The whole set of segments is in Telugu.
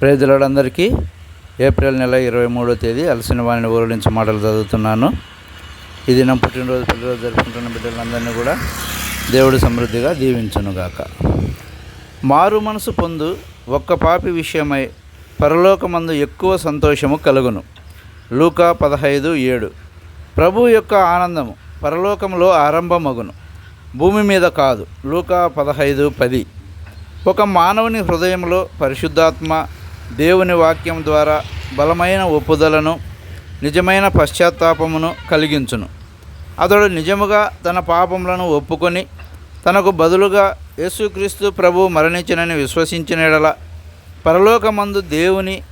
ప్రేజలాడందరికీ ఏప్రిల్ నెల ఇరవై మూడో తేదీ అలసిన వాణిని ఊరు నుంచి మాటలు చదువుతున్నాను. ఇది నా పుట్టినరోజు పిల్లరోజు జరుపుకుంటున్న బిడ్డలందరినీ కూడా దేవుడు సమృద్ధిగా దీవించునుగాక మారు మనసు పొందు ఒక్క పాపి విషయమై పరలోకమందు ఎక్కువ సంతోషము కలుగును. లూకా పదహైదు ఏడు. ప్రభు యొక్క ఆనందము పరలోకంలో ఆరంభమగును. భూమి మీద కాదు. లూకా పదహైదు పది. ఒక మానవుని హృదయంలో పరిశుద్ధాత్మ దేవుని వాక్యం ద్వారా బలమైన ఒప్పుదలను నిజమైన పశ్చాత్తాపమును కలిగించును. అతడు నిజముగా తన పాపములను ఒప్పుకొని తనకు బదులుగా యేసుక్రీస్తు ప్రభు మరణించినని విశ్వసించినడల పరలోకమందు దేవుని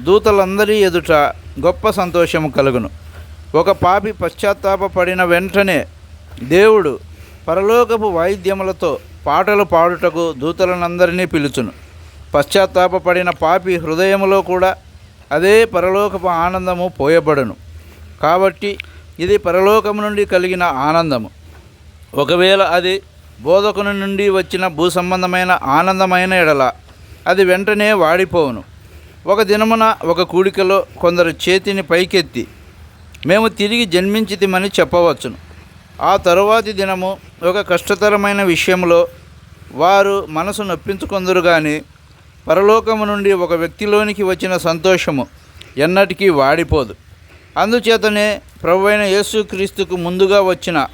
దూతలందరి ఎదుట గొప్ప సంతోషము కలుగును. ఒక పాపి పశ్చాత్తాపపడిన వెంటనే దేవుడు పరలోకపు వాయిద్యములతో పాటలు పాడుటకు దూతలనందరినీ పిలుచును. పశ్చాత్తాపపడిన పాపి హృదయములో కూడా అదే పరలోకపు ఆనందము పోయబడును. కాబట్టి ఇది పరలోకము నుండి కలిగిన ఆనందము. ఒకవేళ అది బోధకుని నుండి వచ్చిన భూ సంబంధమైన ఆనందమైన ఎడల అది వెంటనే వాడిపోవును. ఒక దినమున ఒక కూడికలో కొందరు చేతిని పైకెత్తి మేము తిరిగి జన్మించితిమని చెప్పవచ్చును. ఆ తరువాతి దినము ఒక కష్టతరమైన విషయంలో వారు మనసు నొప్పించుకొందరు కానీ పరలోకము నుండి ఒక వ్యక్తిలోనికి వచ్చిన సంతోషము ఎన్నటికీ వాడిపోదు. అందుచేతనే ప్రభువైన యేసుక్రీస్తుకు ముందుగా వచ్చిన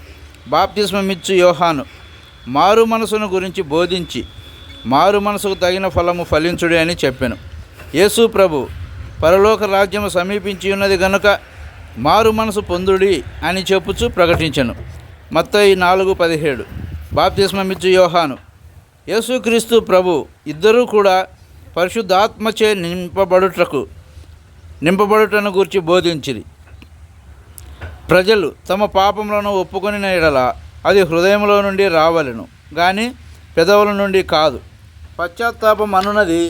బాప్తిస్మమిచ్చు యోహాను మారు మనసును గురించి బోధించి మారు మనసుకు తగిన ఫలము ఫలించుడి అని చెప్పాను. యేసు ప్రభు పరలోక రాజ్యము సమీపించి ఉన్నది గనుక మారు మనసు పొందుడి అని చెప్పుచు ప్రకటించను. మత్తయి నాలుగు పదిహేడు. బాప్తిస్మమిచ్చు యోహాను యేసుక్రీస్తు ప్రభు ఇద్దరూ కూడా పరిశుద్ధాత్మచే నింపబడుటకు నింపబడుటను గురించి బోధించిరి. ప్రజలు తమ పాపములను ఒప్పుకొని ఎడల అది హృదయంలో నుండి రావలెను కానీ పెదవుల నుండి కాదు. పశ్చాత్తాపం అనున్నది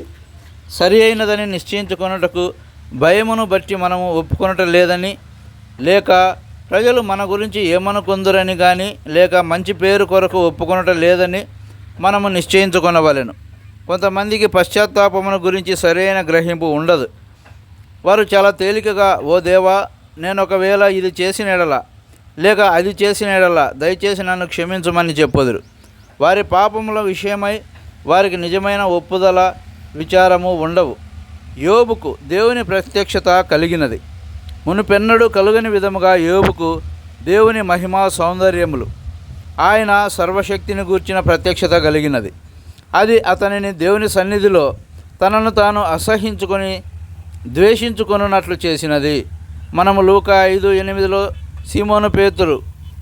సరి అయినదని నిశ్చయించుకొనుటకు భయమును బట్టి మనము ఒప్పుకొనట లేదని లేక ప్రజలు మన గురించి ఏమనుకుందరని కానీ లేక మంచి పేరు కొరకు ఒప్పుకొనట లేదని మనము నిశ్చయించుకొనవలెను. కొంతమందికి పశ్చాత్తాపమును గురించి సరైన గ్రహింపు ఉండదు. వారు చాలా తేలికగా ఓ దేవా నేను ఒకవేళ ఇది చేసిన ఎడల లేక అది చేసిన ఎడల దయచేసి నన్ను క్షమించమని చెప్పుదురు. వారి పాపముల విషయమై వారికి నిజమైన ఒప్పుదల విచారము ఉండవు. యోబుకు దేవుని ప్రత్యక్షత కలిగినది. మునుపెన్నడూ కలుగని విధముగా యోబుకు దేవుని మహిమా సౌందర్యములు. ఆయన సర్వశక్తిని గూర్చిన ప్రత్యక్షత కలిగినది. అది అతనిని దేవుని సన్నిధిలో తనను తాను అసహించుకొని ద్వేషించుకొనున్నట్లు చేసినది. మనము లూక ఐదు ఎనిమిదిలో సీమోను పేతురు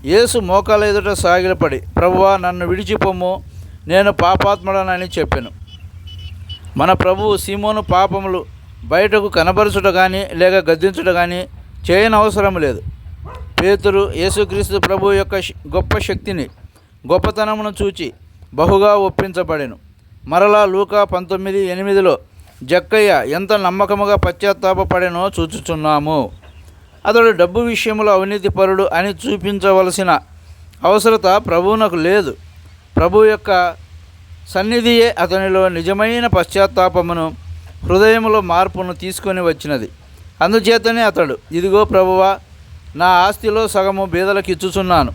యేసు మోకాల ఎదుట సాగిలపడి ప్రభువా నన్ను విడిచిపోము నేను పాపాత్ముడనని చెప్పాను. మన ప్రభువు సీమోను పాపములు బయటకు కనబరచుట కానీ లేక గద్దించుట కానీ చేయని అవసరం లేదు. పేతురు యేసుక్రీస్తు ప్రభు యొక్క గొప్ప శక్తిని గొప్పతనమును చూచి బహుగా ఒప్పించబడెను. మరలా లూకా పంతొమ్మిది ఎనిమిదిలో జక్కయ్య ఎంత నమ్మకముగా పశ్చాత్తాపపడెనో చూచుచున్నాము. అతడు డబ్బు విషయంలో అవినీతిపరుడు అని చూపించవలసిన అవసరత ప్రభువునకు లేదు. ప్రభు యొక్క సన్నిధియే అతనిలో నిజమైన పశ్చాత్తాపమును హృదయములో మార్పును తీసుకొని వచ్చినది. అందుచేతనే అతడు ఇదిగో ప్రభువా నా ఆస్తిలో సగము బీదలకు ఇచ్చుచున్నాను.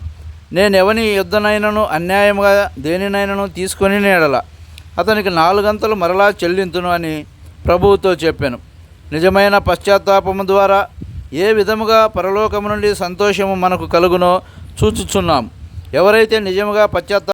నేను ఎవని యుద్ధనైనను అన్యాయముగా దేనినైనను తీసుకొని నేడలా? అతనికి నాలుగంతలు మరలా చెల్లింతును అని ప్రభువుతో చెప్పాను. నిజమైన పశ్చాత్తాపము ద్వారా ఏ విధముగా పరలోకము నుండి సంతోషము మనకు కలుగునో చూచుచున్నాం. ఎవరైతే నిజముగా పశ్చాత్తాప